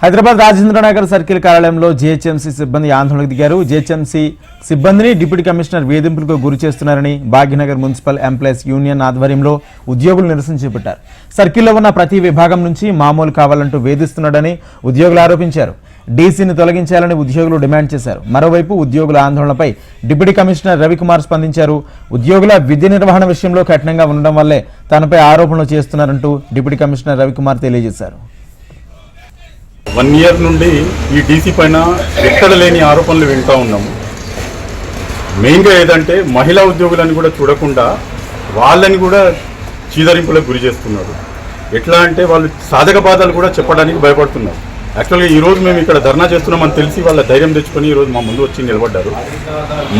Hyderabad Rajendranagar circle కార్యాలయంలో GHMC సిబ్బంది ఆందోళనకు దిగారు. జీహెచ్ఎంసీ సిబ్బందిని డిప్యూటీ కమిషనర్ వేధింపులకు గురి చేస్తున్నారని భాగ్యనగర్ మున్సిపల్ ఎంప్లాయీస్ యూనియన్ ఆధ్వర్యంలో ఉద్యోగులు నిరసన చేపట్టారు. సర్కిల్లో ఉన్న ప్రతి విభాగం నుంచి మామూలు కావాలంటూ వేధిస్తున్నాడని ఉద్యోగులు ఆరోపించారు. డీసీని తొలగించాలని ఉద్యోగులు డిమాండ్ చేశారు. మరోవైపు ఉద్యోగుల ఆందోళనపై డిప్యూటీ కమిషనర్ రవికుమార్ స్పందించారు. ఉద్యోగుల విధి నిర్వహణ విషయంలో కఠినంగా ఉండడం వల్లే తనపై ఆరోపణలు చేస్తున్నారంటూ డిప్యూటీ కమిషనర్ రవికుమార్ తెలియజేశారు. వన్ ఇయర్ నుండి ఈ డీసీ పైన ఎక్కడ లేని ఆరోపణలు వింటూ ఉన్నాము మెయిన్గా ఏదంటే మహిళా ఉద్యోగులను కూడా చూడకుండా వాళ్ళని కూడా చీదరింపులకు గురి చేస్తున్నారు. ఎట్లా అంటే వాళ్ళు సాధక బాధలు కూడా చెప్పడానికి భయపడుతున్నారు. యాక్చువల్గా ఈ రోజు మేము ఇక్కడ ధర్నా చేస్తున్నామని తెలిసి వాళ్ళ ధైర్యం తెచ్చుకొని ఈ రోజు మా ముందు వచ్చి నిలబడ్డారు.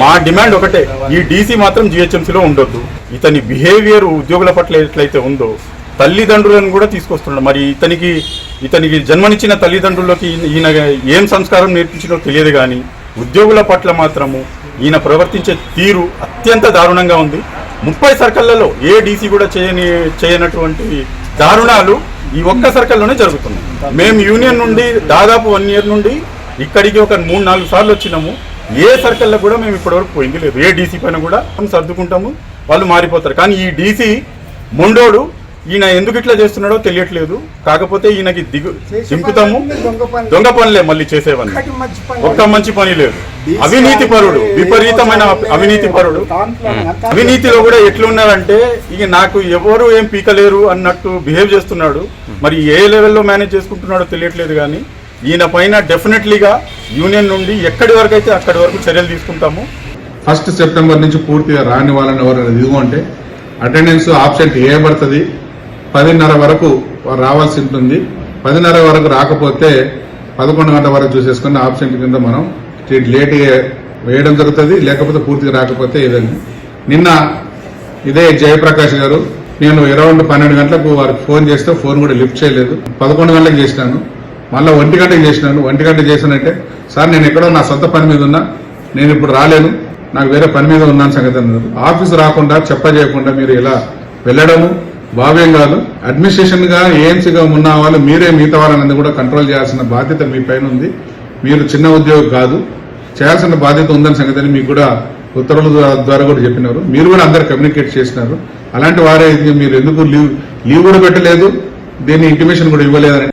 మా డిమాండ్ ఒకటే ఈ డీసీ మాత్రం జిహెచ్ఎంసీలో ఉండొద్దు. ఇతని బిహేవియర్ ఉద్యోగుల పట్ల ఎట్లయితే ఉందో తల్లిదండ్రులను కూడా తీసుకొస్తున్నాడు మరి ఇతనికి ఇతనికి జన్మనిచ్చిన తల్లిదండ్రులకి ఈయన- ఏం సంస్కారం నేర్పించినో తెలియదు కానీ ఉద్యోగుల పట్ల మాత్రము ఈయన ప్రవర్తించే తీరు అత్యంత దారుణంగా ఉంది. ముప్పై సర్కళ్ళలో ఏ డీసీ కూడా చేయని చేయనటువంటి దారుణాలు ఈ ఒక్క సర్కిల్లోనే జరుగుతున్నాయి. మేము యూనియన్ నుండి దాదాపు వన్ ఇయర్ నుండి ఇక్కడికి ఒక మూడు నాలుగు సార్లు వచ్చినాము. ఏ సర్కిల్లో కూడా మేము ఇప్పటివరకు పోయింది లేదు. ఏ డీసీ పైన కూడా సర్దుకుంటాము. వాళ్ళు మారిపోతారు. కానీ ఈ డీసీ మొండోడు ఈయన ఎందుకు ఇట్లా చేస్తున్నాడో తెలియట్లేదు. కాకపోతే ఈయనకి దిగు దింపుతాము. దొంగ పనులే. మళ్ళీ చేసేవన్నీ. ఒక్క మంచి పని లేదు. అవినీతి పరుడు విపరీతమైన అవినీతి పరుడు. అవినీతిలో కూడా ఎట్లున్నారంటే ఇక నాకు ఎవరు ఏం పీకలేరు అన్నట్టు బిహేవ్ చేస్తున్నాడు. మరి ఏ లెవెల్లో మేనేజ్ చేసుకుంటున్నాడో తెలియట్లేదు కానీ ఈయన పైన డెఫినెట్లీగా యూనియన్ నుండి ఎక్కడి వరకు అయితే అక్కడి వరకు చర్యలు తీసుకుంటాము. ఫస్ట్ సెప్టెంబర్ నుంచి పూర్తిగా రాని వాళ్ళని ఎవరైనా దిగు అంటే అటెండెన్స్ ఆబ్సెంట్ వేయబడుతుంది పదిన్నర వరకు వారు రావాల్సి ఉంటుంది. పదిన్నర వరకు రాకపోతే పదకొండు గంటల వరకు చూసేసుకుని ఆబ్సెంట్ కింద మనం లేట్ వేయడం జరుగుతుంది. లేకపోతే పూర్తిగా రాకపోతే ఏదండి నిన్న ఇదే జయప్రకాష్ గారు నేను అరౌండ్ పన్నెండు గంటలకు వారికి ఫోన్ చేస్తే ఫోన్ కూడా లిఫ్ట్ చేయలేదు. పదకొండు గంటలకు చేసినాను. మళ్ళీ ఒంటి గంటకు చేసినాను. ఒంటి గంట చేశానంటే సార్ నేను ఎక్కడో నా సొంత పని మీద ఉన్నా. నేను ఇప్పుడు రాలేను. నాకు వేరే పని మీద ఉన్నాను సంగతి అన్నారు ఆఫీస్ రాకుండా చెప్పజేయకుండా మీరు ఇలా వెళ్ళడము భావ్యం కాదు. అడ్మినిస్ట్రేషన్గా ఏఎన్సీగా ఉన్న వాళ్ళు మీరే మిగతా వాళ్ళని కూడా కంట్రోల్ చేయాల్సిన బాధ్యత మీ పైన ఉంది. మీరు చిన్న ఉద్యోగం కాదు. చేయాల్సిన బాధ్యత ఉందని సంగతిని మీకు కూడా ఉత్తర్వుల ద్వారా- ద్వారా కూడా చెప్పినారు. మీరు కూడా అందరు కమ్యూనికేట్ చేసినారు. అలాంటి వారే ఇది మీరు ఎందుకు లీవ్ లీవ్ కూడా పెట్టలేదు. దీన్ని ఇంటిమేషన్ కూడా ఇవ్వలేదని